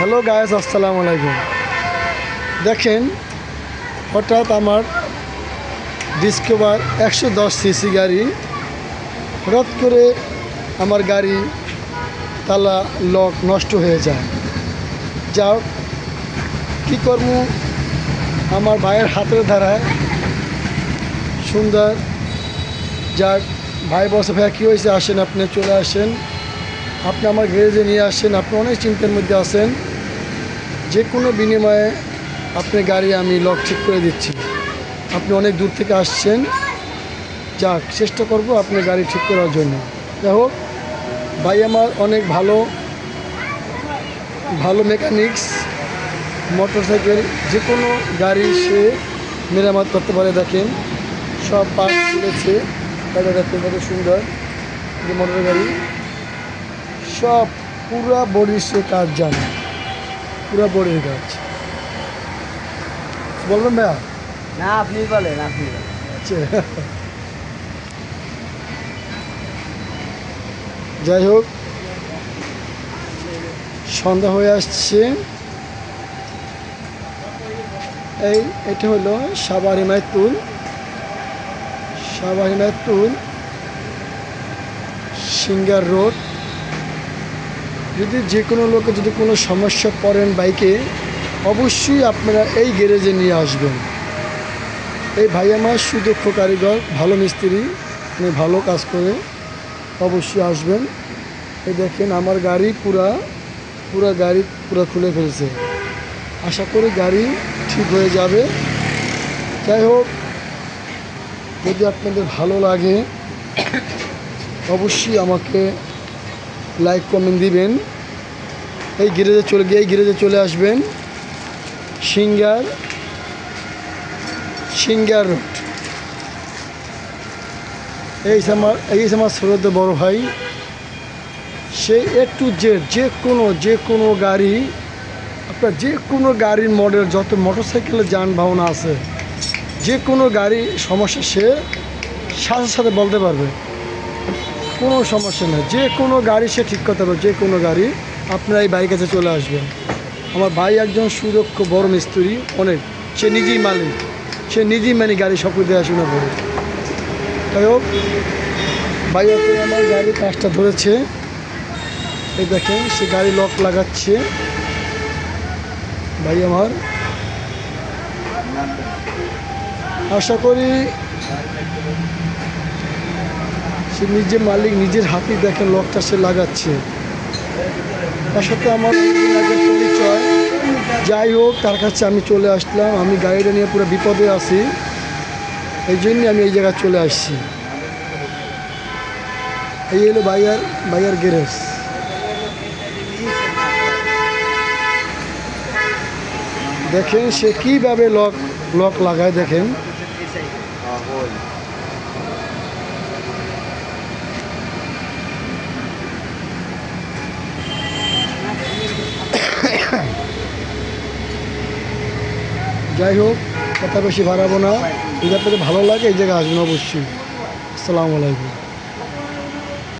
Hello guys আসসালামু আলাইকুম দেখেন, হঠাৎ আমার ডিসকভার একশো দশ সিসি গাড়ি, হঠাৎ করে আমার গাড়ি তালা লক নষ্ট হয়ে যায়। যাও কী করব? আমার ভাইয়ের হাতের ধারায় সুন্দর। যাক, ভাই বসে ভাইয়া কী হয়েছে? আসেন, আপনি চলে আসেন। আপনি আমার গ্যারেজে নিয়ে আসছেন আপনি অনেক চিন্তার মধ্যে আছেন। যে কোনো বিনিময়ে আপনি গাড়ি আমি লক ঠিক করে দিচ্ছি। আপনি অনেক দূর থেকে আসছেন। যাক, চেষ্টা করব আপনি গাড়ি ঠিক করার জন্য। যাই হোক, ভাই আমার অনেক ভালো ভালো মেকানিক্স মোটর সাইকেল যে কোনো গাড়ি সে মেরামত করতে পারে, দেখেন। সব পার্ট তুলেছে। গাড়িটা দেখতে কত সুন্দর যে মোটর গাড়ি সব পুরা বডির সে কাজ জানে। পুরা বডির কাজ। বলবেন ভাইয়া? না আপনি বলেন আপনি আচ্ছা। যাই হোক সন্ধ্যা হয়ে আসছে। এই এটা হলো সাবার হিমায়তুল সাবার হিমায়তুল সিঙ্গার রোড। যদি যে কোনো লোকে যদি কোনো সমস্যা পড়েন বাইকে, অবশ্যই আপনারা এই গ্যারেজে নিয়ে আসবেন। এই ভাই আমার সুদক্ষ কারিগর, ভালো মিস্ত্রি, উনি ভালো কাজ করে অবশ্যই আসবেন। এই দেখেন আমার গাড়ি পুরা পুরা গাড়ি পুরা খুলে ফেলছে। আশা করি গাড়ি ঠিক হয়ে যাবে। যাই হোক, যদি আপনাদের ভালো লাগে, অবশ্যই আমাকে লাইক কমেন্ট দিবেন। এই গ্যারেজে চলে গিয়ে এই গ্যারেজে চলে আসবেন। Singer Singer road. এই আমার এই আমার শ্রদ্ধ বড় ভাই, সে এ টু জেড যে কোনো যে কোনো গাড়ি, আপনার যে কোনো গাড়ির মডেল যত মোটর মোটরসাইকেলের যানবাহন আছে, যে কোনো গাড়ি সমস্যা সে সাথে সাথে বলতে পারবে। কোনো সমস্যা নেই। যে কোনো গাড়ি সে ঠিক করতে পারবে, যে কোনো গাড়ি আপনারা এই বাড়ির কাছে চলে আসবেন আমার ভাই একজন সুদক্ষ, বড় মিস্ত্রি, অনেক। সে নিজেই মালিক। সে নিজেই মানে গাড়ি সব দিয়ে আসে না বলে। যাই হোক, ভাই আমার গাড়ি কাজটা ধরেছে। এই দেখেন, সে গাড়ি লক লাগাচ্ছে। ভাই আমার। আশা করি সে নিজে মালিক, নিজের হাতেই দেখেন লকটা সে লাগাচ্ছে। তার সাথে আমার পরিচয়। যাই হোক, তার কাছে আমি চলে আসলাম। আমি গাড়িটা নিয়ে পুরো বিপদে আছি। এই জন্যই আমি এই জায়গায় চলে আসছি। এই হলো বাইয়ার বাইয়ার গ্যারেজ। দেখেন সে কীভাবে লক লক লাগায় দেখেন। যাই হোক, কথা বেশি বাড়াবো না। যদি আপনাদের ভালো লাগে, এই জায়গায় আসবেন অবশ্যই। আসসালামু আলাইকুম।